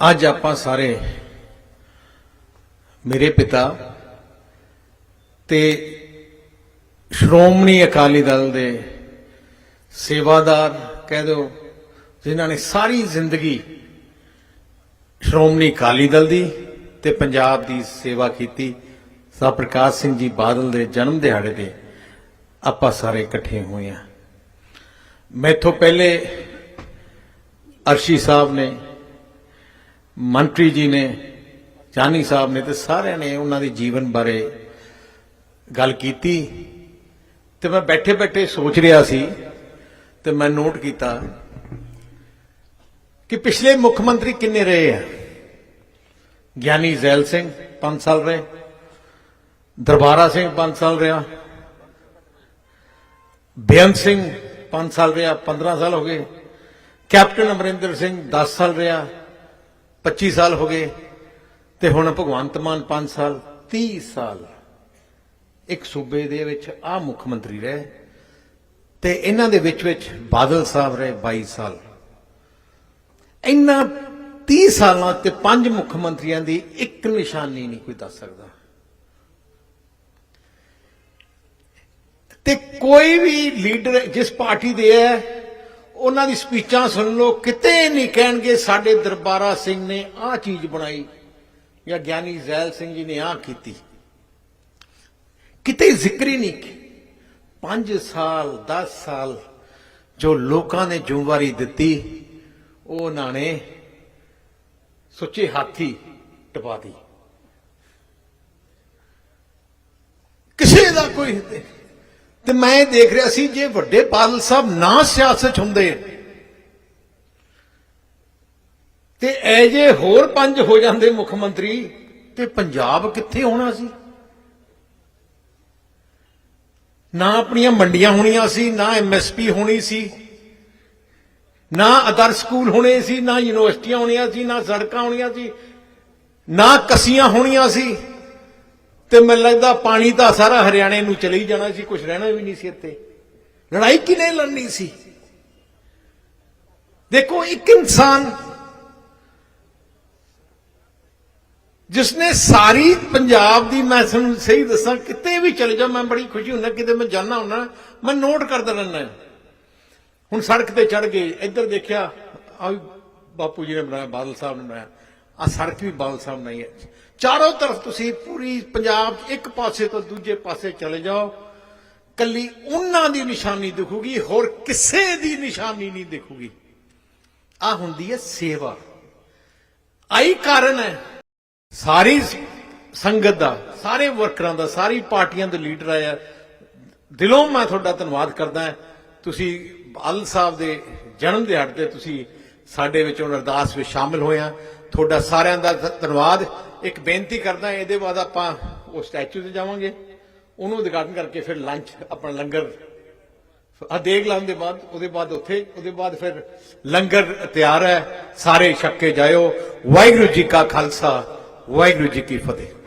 ਅੱਜ ਆਪਾਂ ਸਾਰੇ ਮੇਰੇ ਪਿਤਾ ਤੇ ਸ਼੍ਰੋਮਣੀ ਅਕਾਲੀ ਦਲ ਦੇ ਸੇਵਾਦਾਰ, ਕਹਿ ਦਿਓ, ਜਿਨ੍ਹਾਂ ਨੇ ਸਾਰੀ ਜ਼ਿੰਦਗੀ ਸ਼੍ਰੋਮਣੀ ਅਕਾਲੀ ਦਲ ਦੀ ਤੇ ਪੰਜਾਬ ਦੀ ਸੇਵਾ ਕੀਤੀ, ਸਾ ਪ੍ਰਕਾਸ਼ ਸਿੰਘ ਜੀ ਬਾਦਲ ਦੇ ਜਨਮ ਦਿਹਾੜੇ ਤੇ ਆਪਾਂ ਸਾਰੇ ਇਕੱਠੇ ਹੋਏ ਆ ਮੈਥੋਂ ਪਹਿਲੇ ਅਰਸ਼ੀ ਸਾਹਿਬ ਨੇ ਮੰਤਰੀ ਜੀ ਨੇ, ਜਾਨੀ ਸਾਹਿਬ ਨੇ ਤੇ ਸਾਰਿਆਂ ਨੇ ਉਹਨਾਂ ਦੇ ਜੀਵਨ ਬਾਰੇ ਗੱਲ ਕੀਤੀ ਤੇ ਮੈਂ ਬੈਠੇ ਬੈਠੇ ਸੋਚ ਰਿਹਾ ਸੀ ਤੇ ਮੈਂ ਨੋਟ ਕੀਤਾ ਕਿ ਪਿਛਲੇ ਮੁੱਖ ਮੰਤਰੀ ਕਿੰਨੇ ਰਹੇ ਆ? ਗਿਆਨੀ ਜ਼ੈਲ ਸਿੰਘ 5 ਸਾਲ ਰਹੇ, ਦਰਬਾਰਾ ਸਿੰਘ 5 ਸਾਲ ਰਿਹਾ, ਬੇਅੰਤ ਸਿੰਘ 5 ਸਾਲ ਰਿਹਾ 15 ਸਾਲ ਹੋ ਗਏ, ਕੈਪਟਨ ਅਮਰਿੰਦਰ ਸਿੰਘ 10 ਸਾਲ ਰਿਹਾ 25 ਸਾਲ ਹੋ ਗਏ ਤੇ ਹੁਣ ਭਗਵੰਤ ਮਾਨ 5 ਸਾਲ 30 ਸਾਲ ਇੱਕ ਸੂਬੇ ਦੇ ਵਿੱਚ ਆ ਮੁੱਖ ਮੰਤਰੀ ਰਹੇ ਤੇ ਇਹਨਾਂ ਦੇ ਵਿੱਚ ਵਿੱਚ ਬਾਦਲ ਸਾਹਿਬ ਰਹੇ 22 ਸਾਲ। ਇੰਨਾ 30 ਸਾਲਾਂ ਤੇ ਪੰਜ ਮੁੱਖ ਮੰਤਰੀਆਂ ਦੀ ਇੱਕ ਨਿਸ਼ਾਨੀ ਨਹੀਂ ਕੋਈ ਦੱਸ ਸਕਦਾ। ਤੇ ਕੋਈ ਵੀ ਲੀਡਰ ਜਿਸ ਪਾਰਟੀ ਦੇ ਹੈ ਉਹਨਾਂ ਦੀ ਸਪੀਚਾਂ ਸੁਣ ਲਓ, ਕਿਤੇ ਨਹੀਂ ਕਹਿਣਗੇ ਸਾਡੇ ਦਰਬਾਰਾ ਸਿੰਘ ਨੇ ਆਹ ਚੀਜ਼ ਬਣਾਈ, ਜਾਂ ਗਿਆਨੀ ਜ਼ੈਲ ਸਿੰਘ ਜੀ ਨੇ ਆਹ ਕੀਤੀ। ਕਿਤੇ ਜ਼ਿਕਰ ਹੀ ਨਹੀਂ 5 ਸਾਲ 10 ਸਾਲ ਜੋ ਲੋਕਾਂ ਨੇ ਜ਼ਿੰਮੇਵਾਰੀ ਦਿੱਤੀ, ਉਹ ਉਹਨਾਂ ਨੇ ਸੁੱਚੇ ਹਾਥੀ ਟਪਾ ਦੀ ਕਿਸੇ ਦਾ ਕੋਈ ਤੇ ਮੈਂ ਦੇਖ ਰਿਹਾ ਸੀ ਜੇ ਵੱਡੇ ਬਾਦਲ ਸਾਹਿਬ ਨਾ ਸਿਆਸਤ ਹੁੰਦੇ, ਤੇ ਐ ਜੇ ਹੋਰ ਪੰਜ ਹੋ ਜਾਂਦੇ ਮੁੱਖ ਮੰਤਰੀ, ਤੇ ਪੰਜਾਬ ਕਿੱਥੇ ਹੋਣਾ ਸੀ? ਨਾ ਆਪਣੀਆਂ ਮੰਡੀਆਂ ਹੋਣੀਆਂ ਸੀ, ਨਾ ਐਮਐਸਪੀ ਹੋਣੀ ਸੀ, ਨਾ ਅਦਰ ਸਕੂਲ ਹੋਣੇ ਸੀ, ਨਾ ਯੂਨੀਵਰਸਿਟੀਆਂ ਹੋਣੀਆਂ ਸੀ, ਨਾ ਸੜਕਾਂ ਹੋਣੀਆਂ ਸੀ, ਨਾ ਕਸੀਆਂ ਹੋਣੀਆਂ ਸੀ। ਤੇ ਮੈਨੂੰ ਲੱਗਦਾ ਪਾਣੀ ਤਾਂ ਸਾਰਾ ਹਰਿਆਣੇ ਨੂੰ ਚਲੇ ਹੀ ਜਾਣਾ ਸੀ ਕੁਝ ਰਹਿਣਾ ਵੀ ਨਹੀਂ ਸੀ ਇੱਥੇ। ਲੜਾਈ ਕਿਨੇ ਲੜਨੀ ਸੀ? ਦੇਖੋ, ਇੱਕ ਇਨਸਾਨ ਜਿਸਨੇ ਸਾਰੀ ਪੰਜਾਬ ਦੀ, ਮੈਂ ਤੁਹਾਨੂੰ ਸਹੀ ਦੱਸਾਂ, ਕਿਤੇ ਵੀ ਚਲੇ ਜਾ ਮੈਂ ਬੜੀ ਖੁਸ਼ੀ ਹੁੰਦਾ ਕਿਤੇ ਮੈਂ ਜਾਣਾ ਹੁੰਦਾ, ਮੈਂ ਨੋਟ ਕਰਦਾ ਰਹਿੰਦਾ ਹੁਣ ਸੜਕ ਤੇ ਚੜ ਗਏ ਇੱਧਰ ਦੇਖਿਆ ਆ ਵੀ ਬਾਪੂ ਜੀ ਨੇ ਬਣਾਇਆ, ਬਾਦਲ ਸਾਹਿਬ ਨੇ ਬਣਾਇਆ। ਆ ਸੜਕ ਵੀ ਬਾਲ ਸਾਹਿਬ ਨਹੀਂ ਹੈ। ਚਾਰੋਂ ਤਰਫ ਤੁਸੀਂ ਪੂਰੀ ਪੰਜਾਬ ਇੱਕ ਪਾਸੇ ਤੋਂ ਦੂਜੇ ਪਾਸੇ ਚਲੇ ਜਾਓ, ਕੱਲੀ ਉਹਨਾਂ ਦੀ ਨਿਸ਼ਾਨੀ ਦਿਖੂਗੀ, ਹੋਰ ਕਿਸੇ ਦੀ ਨਿਸ਼ਾਨੀ ਨਹੀਂ ਦਿਖੂਗੀ। ਆ ਹੁੰਦੀ ਹੈ ਸੇਵਾ। ਆਈ ਕਾਰਨ ਹੈ। ਸਾਰੀ ਸੰਗਤ ਦਾ, ਸਾਰੇ ਵਰਕਰਾਂ ਦਾ, ਸਾਰੀ ਪਾਰਟੀਆਂ ਦੇ ਲੀਡਰ ਆਇਆ ਦਿਲੋਂ ਮੈਂ ਤੁਹਾਡਾ ਧੰਨਵਾਦ ਕਰਦਾ ਤੁਸੀਂ ਬਾਲ ਸਾਹਿਬ ਦੇ ਜਨਮ ਦਿਹਾੜੇ ਤੇ ਤੁਸੀਂ ਸਾਡੇ ਵਿੱਚ ਉਹਨਾਂ ਅਰਦਾਸ ਵਿੱਚ ਸ਼ਾਮਿਲ ਹੋਇਆ ਤੁਹਾਡਾ ਸਾਰਿਆਂ ਦਾ ਧੰਨਵਾਦ। ਇੱਕ ਬੇਨਤੀ ਕਰਦਾ, ਇਹਦੇ ਬਾਅਦ ਆਪਾਂ ਉਹ ਸਟੈਚੂ ਤੇ ਜਾਵਾਂਗੇ। ਉਹਨੂੰ ਉਦਘਾਟਨ ਕਰਕੇ ਫਿਰ ਲੰਚ ਆਪਣਾ ਲੰਗਰ। ਆ ਦੇਖ ਲਾਉਣ ਦੇ ਬਾਅਦ, ਉਹਦੇ ਬਾਅਦ ਉੱਥੇ, ਉਹਦੇ ਬਾਅਦ ਫਿਰ ਲੰਗਰ ਤਿਆਰ ਹੈ। ਸਾਰੇ ਛੱਕੇ ਜਾਇਓ। ਵਾਹਿਗੁਰੂ ਜੀ ਕਾ ਖਾਲਸਾ, ਵਾਹਿਗੁਰੂ ਜੀ ਕੀ ਫਤਿਹ।